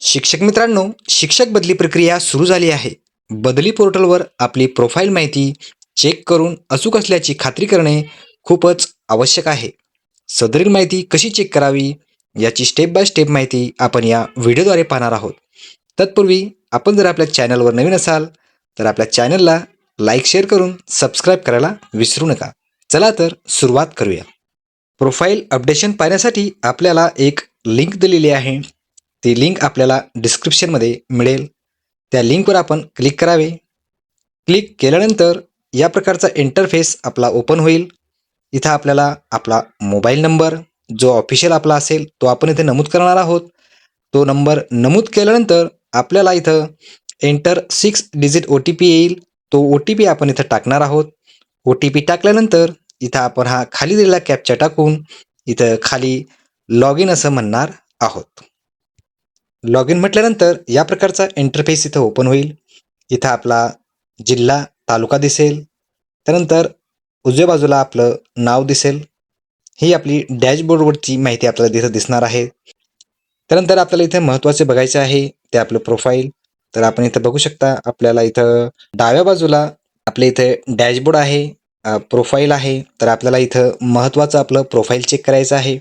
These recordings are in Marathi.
शिक्षक मित्रांनो शिक्षक बदली प्रक्रिया सुरू झाली आहे. बदली पोर्टलवर आपली प्रोफाईल माहिती चेक करून अचूक असल्याची खात्री करणे खूपच आवश्यक आहे. सदरील माहिती कशी चेक करावी याची स्टेप बाय स्टेप माहिती आपण या व्हिडिओद्वारे पाहणार आहोत. तत्पूर्वी आपण जर आपल्या चॅनलवर नवीन असाल तर आपल्या चॅनलला लाईक शेअर करून सबस्क्राईब करायला विसरू नका. चला तर सुरुवात करूया. प्रोफाईल अपडेशन पाहण्यासाठी आपल्याला एक लिंक दिलेली आहे. ती लिंक आपल्याला डिस्क्रिप्शनमध्ये मिळेल. त्या लिंकवर आपण क्लिक करावे. क्लिक केल्यानंतर या प्रकारचा इंटरफेस आपला ओपन होईल. इथं आपल्याला आपला मोबाईल नंबर जो ऑफिशियल आपला असेल तो आपण इथे नमूद करणार आहोत. तो नंबर नमूद केल्यानंतर आपल्याला इथं enter six digit O T P येईल. तो ओ टी पी आपण इथं टाकणार आहोत. ओ टी पी टाकल्यानंतर इथं आपण हा खाली दिलेला कॅप्चा टाकून इथं खाली लॉग इन असं म्हणणार आहोत. लॉग इन म्हटल्यानंतर या प्रकारचा इंटरफेस इथं ओपन होईल. इथं आपला जिल्हा तालुका दिसेल. त्यानंतर उजव्या बाजूला आपलं नाव दिसेल. ही आपली डॅशबोर्डवरची माहिती आपल्याला तिथं दिसणार आहे. त्यानंतर आपल्याला इथं महत्त्वाचे बघायचे आहे ते आपलं प्रोफाईल तर आपण इथं बघू शकता आपल्याला इथं डाव्या बाजूला आपल्या इथे डॅशबोर्ड आहे प्रोफाईल आहे. तर आपल्याला इथं महत्त्वाचं आपलं प्रोफाईल चेक करायचं आहे.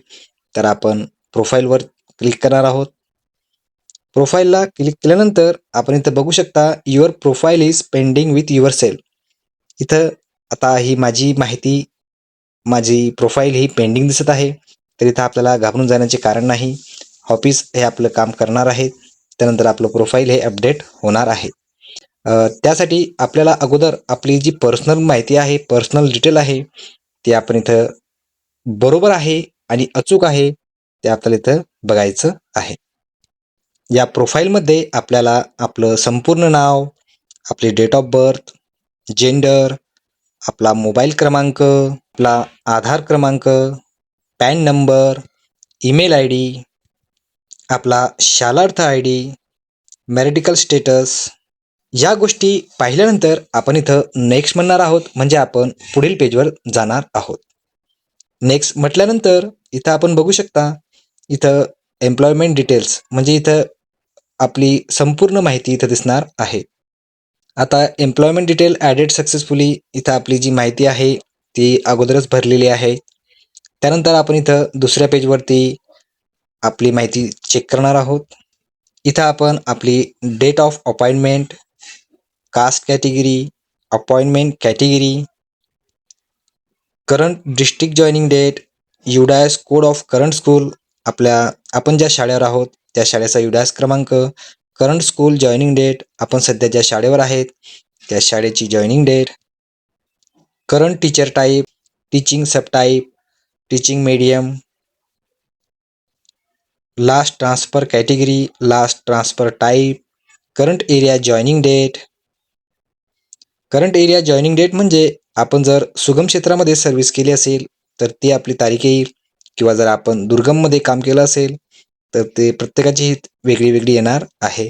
तर आपण प्रोफाईलवर क्लिक करणार आहोत. प्रोफाईलला क्लिक केल्यानंतर आपण इथं बघू शकता your profile is pending with your cell इथं आता ही माझी माहिती माझी प्रोफाईल ही पेंडिंग दिसत आहे. तर इथं आपल्याला घाबरून जाण्याचे कारण नाही. ऑफिस हे आपलं काम करणार आहे. त्यानंतर आपलं प्रोफाईल हे अपडेट होणार आहे. त्यासाठी आपल्याला अगोदर आपली जी पर्सनल माहिती आहे पर्सनल डिटेल आहे ती आपण इथं बरोबर आहे आणि अचूक आहे ते आपल्याला इथं बघायचं आहे. या प्रोफाईलमध्ये आपल्याला आपलं संपूर्ण नाव आपली डेट ऑफ बर्थ जेंडर आपला मोबाईल क्रमांक आपला आधार क्रमांक PAN number email I D आपला Shalarth I D marital status या गोष्टी पाहिल्यानंतर आपण इथं नेक्स्ट म्हणणार आहोत. म्हणजे आपण पुढील पेजवर जाणार आहोत. नेक्स्ट म्हटल्यानंतर इथं आपण बघू शकता इथं एम्प्लॉयमेंट डिटेल्स म्हणजे इथं आपली संपूर्ण माहिती इथं दिसणार आहे. आता एम्प्लॉयमेंट डिटेल ॲडेड सक्सेसफुली इथं आपली जी माहिती आहे ती अगोदरच भरलेली आहे. त्यानंतर आपण इथं दुसऱ्या पेजवरती आपली माहिती चेक करणार आहोत. इथं आपण आपली date of appointment caste category appointment category current district joining date UDISE code of current school आपल्या आपण ज्या शाळेवर आहोत त्या शाळेचा युडायस क्रमांक करंट स्कूल जॉईनिंग डेट आपण सध्या ज्या शाळेवर आहेत त्या शाळेची joining date current teacher type teaching sub type teaching medium last transfer category last transfer type current area joining date current area joining date म्हणजे आपण जर सुगम क्षेत्रामध्ये सर्व्हिस केली असेल तर ती आपली तारीख येईल. किंवा जर आपण दुर्गममध्ये काम केलं असेल तर ते प्रत्येकाची हित वेगळी वेगळी येणार आहे.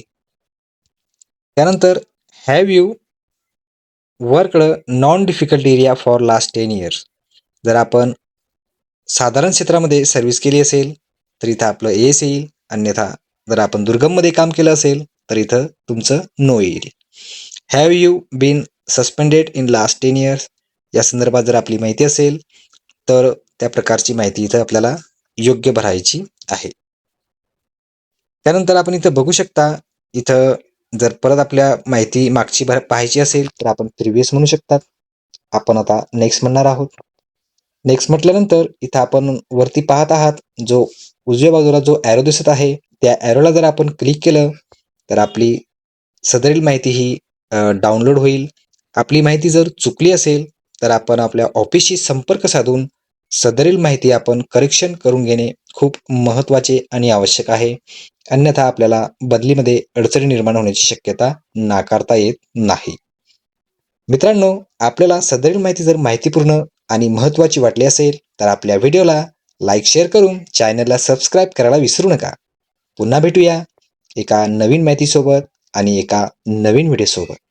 त्यानंतर have you worked non difficult area for last ten years जर आपण साधारण क्षेत्रामध्ये सर्व्हिस केली असेल तर इथं आपलं एस येईल. अन्यथा जर आपण दुर्गममध्ये काम केलं असेल तर इथं तुमचं नो येईल. Have you been suspended in last ten years या संदर्भात जर आपली माहिती असेल तर त्या प्रकारची माहिती इथं आपल्याला योग्य भरायची आहे. त्यानंतर आपण इथं बघू शकता इथं जर परत आपल्या माहिती मागची पाहायची असेल तर आपण प्रिव्हियस म्हणू शकतात. आपण आता नेक्स्ट म्हणणार आहोत. नेक्स्ट म्हटल्यानंतर इथं आपण वरती पाहत आहात जो उजव्या बाजूला जो ॲरो दिसत आहे त्या ॲरोला जर आपण क्लिक केलं तर आपली सदरील माहिती ही डाउनलोड होईल. आपली माहिती जर चुकली असेल तर आपण आपल्या ऑफिसशी संपर्क साधून सदरील माहिती आपण करेक्शन करून घेणे खूप महत्त्वाचे आणि आवश्यक आहे. अन्यथा आपल्याला बदलीमध्ये अडचणी निर्माण होण्याची शक्यता नाकारता येत नाही. मित्रांनो आपल्याला सदरील माहिती जर माहितीपूर्ण आणि महत्त्वाची वाटली असेल तर आपल्या व्हिडिओला लाईक शेअर करून चॅनलला सबस्क्राईब करायला विसरू नका. पुन्हा भेटूया एका नवीन माहितीसोबत आणि एका नवीन व्हिडिओसोबत.